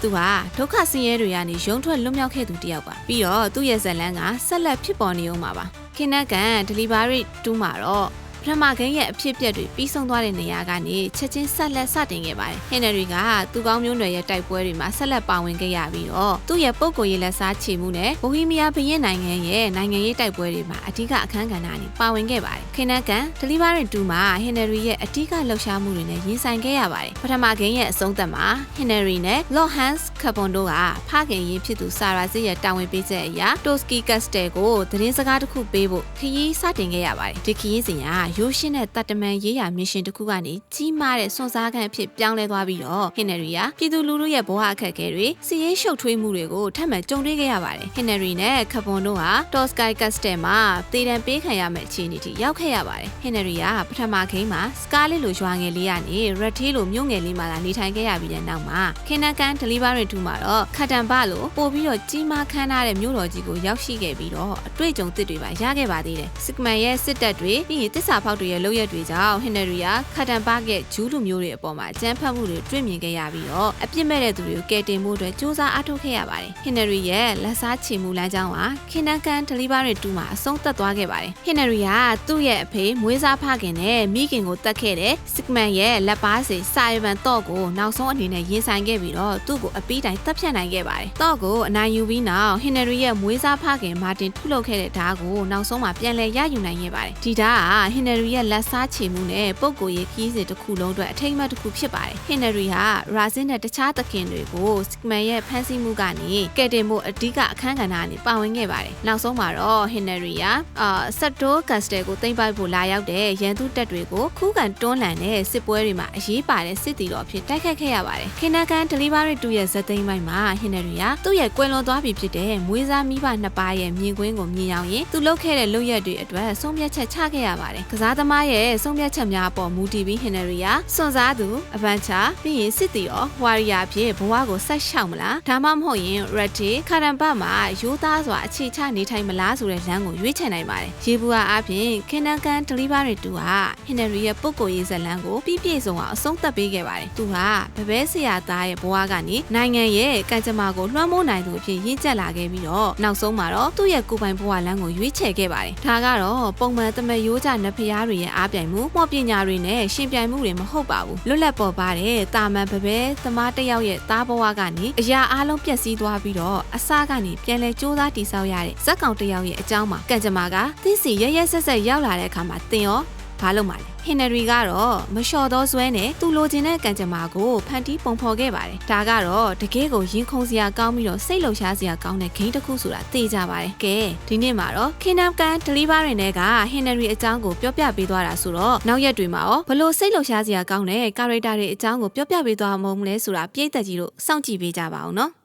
A: သူဟာဒုက္ခဆင်းရဲတွေကနေရုံထွက်လွတ်မြောက်ခဲ့သူတစ်ယောက်ပါပြီးတော့သူ့ရဲ့ဇလန်းကဆက်လက်ဖြစ်ပေါ်နေအောင်ပါပါခင်နက်ကန်ဒလီဘာရီတူးမှာတော့ ပထမဂိမ်းရဲ့အဖြစ်အပျက်တွေပြီးဆုံးသွားတဲ့နေရာကနေချက်ချင်းဆက်လက်စတင်ခဲ့ပါတယ်။ဟင်နရီကသူကောင်းမျိုးနွယ်ရဲ့တိုက်ပွဲတွေမှာဆက်လက်ပါဝင်ခဲ့ရပြီးတော့သူ့ရဲ့ပုံကိုယ်ရေးလက်စားချေမှုနဲ့ဘိုဟီးမီးယားဘရင်နိုင်ငံရဲ့နိုင်ငံရေးတိုက်ပွဲတွေမှာအဓိကအခန်းကဏ္ဍနဲ့ပါဝင်ခဲ့ပါတယ်။ခင်နက်ကန်ဒလီဘာရင်2မှာဟင်နရီရဲ့အဓိကလှုပ်ရှားမှုတွေနဲ့ရင်ဆိုင်ခဲ့ရပါတယ်။ပထမဂိမ်းရဲ့အဆုံးသတ်မှာဟင်နရီနဲ့လော့ဟန်စ် ကပွန်တို့ကဖခင်ရင်းဖြစ်သူဆာရာဇစ်ရဲ့တာဝန်ပေးချက်အရတိုစကီကတ်စတယ်ကိုသတင်းစကားတစ်ခုပေးဖို့ခရီးစတင်ခဲ့ရပါတယ်။ဒီခရီးစဉ်ကရိုးရှင်းတဲ့တတ်တမန်ရေးရာမစ်ရှင်တစ်ခုကနေကြီးမားတဲ့စွန့်စားခန့်အဖြစ်ပြောင်းလဲသွားပြီးတော့ဟင်နရီကပြည်သူလူထုရဲ့ဘဝအခက်အခဲတွေစီးရေးရှုပ်ထွေးမှုတွေကိုထပ်မံကြုံတွေ့ခဲ့ရပါတယ်ဟင်နရီနဲ့ကပွန်တို့ဟာတော့စကိုင်ကတ်စတယ်မှာတည်တံပေးခံရမယ့်အခြေအနေထိရောက်ခဲ့ရပါတယ်ဟင်နရီကပထမခိမ်းမှာစကားလေးလိုရွာငယ်လေးကနေရက်ထေးလိုမြို့ငယ်လေးမှာလာနေထိုင်ခဲ့ရပြီးတဲ့နောက်မှာခင်နကန်ဒလီဘာရီ2မှာတော့ခတ်တန်ဘလိုပို့ပြီးတော့ကြီးမားခမ်းနားတဲ့မြို့တော်ကြီးကိုရောက်ရှိခဲ့ပြီးတော့အတွေ့အကြုံသစ်တွေပါရခဲ့ပါသေးတယ်စစ်ကမန်ရဲ့စစ်တပ်တွေပြီးရင်တစ္ဆာဖောက်တွေရဲ့လုပ်ရက်တွေကြောင့်ဟင်နရီယာခတ်တန်ဘရဲ့ဂျူးလူမျိုးတွေအပေါ်မှာအကြမ်းဖက်မှုတွေတွေ့မြင်ခဲ့ရပြီးတော့အပြစ်မဲ့တဲ့သူတွေကိုကယ်တင်မှုအတွက်စူးစမ်းအားထုတ်ခဲ့ရပါတယ်ဟင်နရီရဲ့လက်စားချေမှုလမ်းကြောင်းဟာခင်နကန်ဒလီဘာရီ2မှာအဆုံးသတ်သွားခဲ့ပါတယ်ဟင်နရီယာသူ့ရဲ့အဖေမွေးစားဖခင်နဲ့မိခင်ကိုတတ်ခဲ့တဲ့စစ်ကမန်ရဲ့လက်ပါစီစာရဗန်တော့ကိုနောက်ဆုံးအနေနဲ့ရင်ဆိုင်ခဲ့ပြီးတော့သူ့ကိုအပီးတိုင်းတပ်ဖြတ်နိုင်ခဲ့ပါတယ်တော့ကိုအနိုင်ယူပြီးနောက်ဟင်နရီရဲ့မွေးစားဖခင်မာတင်ထုလုပ်ခဲ့တဲ့ဓာတ်ကိုနောက်ဆုံးမှာပြန်လည်ရယူနိုင်ခဲ့ပါတယ်ဒီဓာတ်ဟာဟင်နရီရဲ့လက်စားချေမှုနဲ့ပုံကိုယ်ရေးခီးစဉ်တစ်ခုလုံးအတွက်အထိမ်းအမှတ်တစ်ခုဖြစ်ပါတယ်ဟင်နရီဟာရာဇင်းနဲ့တခြားသခင်တွေကိုစစ်ကမန်ရဲ့ဖမ်းဆီးမှုကနေကယ်တင်မှုအဓိကအခန်းကဏ္ဍကနေပါဝင်ခဲ့ပါတယ်နောက်ဆုံးမှာတော့ဟင်နရီဟာအာဆက်တိုကတ်စတယ်ကိုသိမ်းပိုက်ဖို့လာရောက်တဲ့ရန်သူတပ်တွေကိုခုခံတွန်းလှန်တဲ့စစ်ပွဲတွေမှာအရေးပါတဲ့စစ်တီတော်အဖြစ်တိုက်ခတ်ခဲ့ရပါတယ်ခင်နကန်ဒလီဘာရီ2ရဲ့ဇက်သိမ်းပိုင်းမှာဟင်နရီဟာသူ့ရဲ့ကွယ်လွန်သွားပြီဖြစ်တဲ့မွေးစားမိဘနှစ်ပါးရဲ့မြင်ကွင်းကိုမြင်အောင်ရင်သူလုပ်ခဲ့တဲ့လုပ်ရက်တွေအတွက်ဆုံးဖြတ်ချက်ချခဲ့ရပါတယ်ကစားသမားရဲ့ဆုံးဖြတ်ချက်များအပေါ်မူတည်ပြီးဟင်နရီဟာစွန့်စားသူအဗန်ချာပြီးရင်စစ်တီရောဝါရီယာဖြစ်ဘဝကိုဆက်ရှောက်မလားဒါမှမဟုတ်ရင်ရက်တီခါရန်ဘတ်မှာရိုးသားစွာအခြေချနေထိုင်မလားဆိုတဲ့လမ်းကိုရွေးချယ်နိုင်ပါတယ်ရေဘူးအားအပြင်ခင်နကန်ဒလီဘာရီ2ဟာဟင်နရီရဲ့ပုဂ္ဂိုလ်ရေးဇာတ်လမ်းကိုပြည့်ပြည့်စုံအောင်အဆုံးသတ်ပေးခဲ့ပါတယ်သူဟာဗပဲဆရာသားရဲ့ဘဝကနေနိုင်ငံရဲ့ကံကြမ္မာကိုလွှမ်းမိုးနိုင်သူအဖြစ်ရင့်ကျက်လာခဲ့ပြီးတော့နောက်ဆုံးမှာတော့သူ့ရဲ့ကိုယ်ပိုင်ဘဝလမ်းကိုရွေးချယ်ခဲ့ပါတယ်ဒါကတော့ပုံမှန်တမယိုးကြနဖျားတွေရဲ့အားပြိုင်မှုမော့ပညာတွေနဲ့ရှင်ပြိုင်မှုတွေမဟုတ်ပါဘူးလွတ်လပ်ပေါ်ပါတဲ့တာမန်ဗပဲသမားတစ်ယောက်ရဲ့သားဘဝကနေအရာအလုံးပျက်စီးသွားပြီးတော့အစကနေပြန်လဲစူးစမ်းတည်ဆောက်ရတဲ့ဇက်ကောင်တစ်ယောက်ရဲ့အကြောင်းမှာကံကြမ္မာကသင်းစီရရဆက်ဆက်ရောက်လာတဲ့အခါမှာတင်ရော ဘာလို့မှလဲဟင်နရီကတော့မလျှော်သောဇွဲနဲ့သူလိုချင်တဲ့ကံကြမ္မာကိုဖန်တီးပုံဖော်ခဲ့ပါတယ်။ဒါကတော့တကယ်ကိုရင်ခုန်စရာကောင်းပြီးတော့စိတ်လှုပ်ရှားစရာကောင်းတဲ့ဂိမ်းတစ်ခုဆိုတာသိကြပါတယ်။ကဲဒီနေ့မှာတော့ Kingdom Come Deliver တွေနဲ့ကဟင်နရီအကြောင်းကိုပြောပြပေးသွားတာဆိုတော့နောက်ရက်တွေမှာရောဘလို့စိတ်လှုပ်ရှားစရာကောင်းတဲ့ character တွေအကြောင်းကိုပြောပြပေးသွားမှာမလဲဆိုတာပြည့်သက်ကြီးတို့စောင့်ကြည့်ပေးကြပါအောင်နော်။